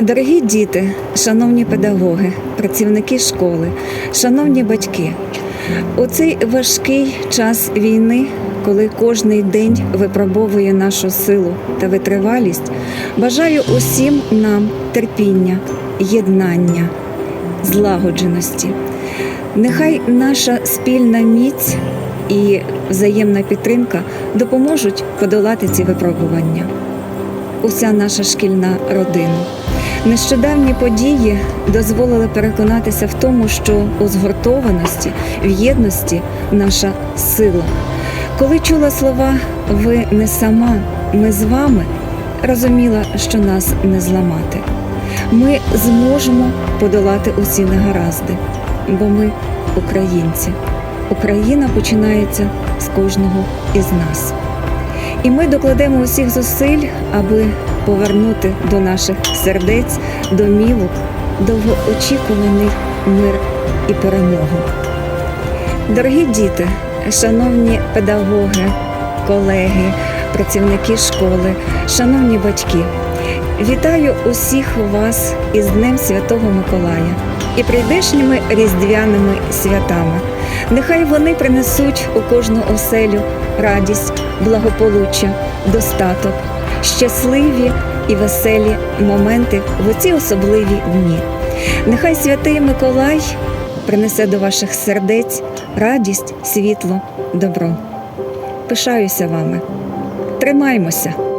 Дорогі діти, шановні педагоги, працівники школи, шановні батьки, у цей важкий час війни, коли кожний день випробовує нашу силу та витривалість, бажаю усім нам терпіння, єднання, злагодженості. Нехай наша спільна міць і взаємна підтримка допоможуть подолати ці випробування. Уся наша шкільна родина. Нещодавні події дозволили переконатися в тому, що у згуртованості, в єдності наша сила. Коли чула слова Ви не сама, ми з вами, розуміла, що нас не зламати. Ми зможемо подолати усі негаразди, бо ми українці. Україна починається з кожного із нас. І ми докладемо усіх зусиль, аби повернути до наших сердець, домівок, довгоочікуваний мир і перемогу. Дорогі діти, шановні педагоги, колеги, працівники школи, шановні батьки, вітаю усіх вас із Днем Святого Миколая і прийдешніми різдвяними святами. Нехай вони принесуть у кожну оселю радість, благополуччя, достаток, щасливі і веселі моменти в оці особливі дні. Нехай святий Миколай принесе до ваших сердець радість, світло, добро. Пишаюся вами. Тримаймося!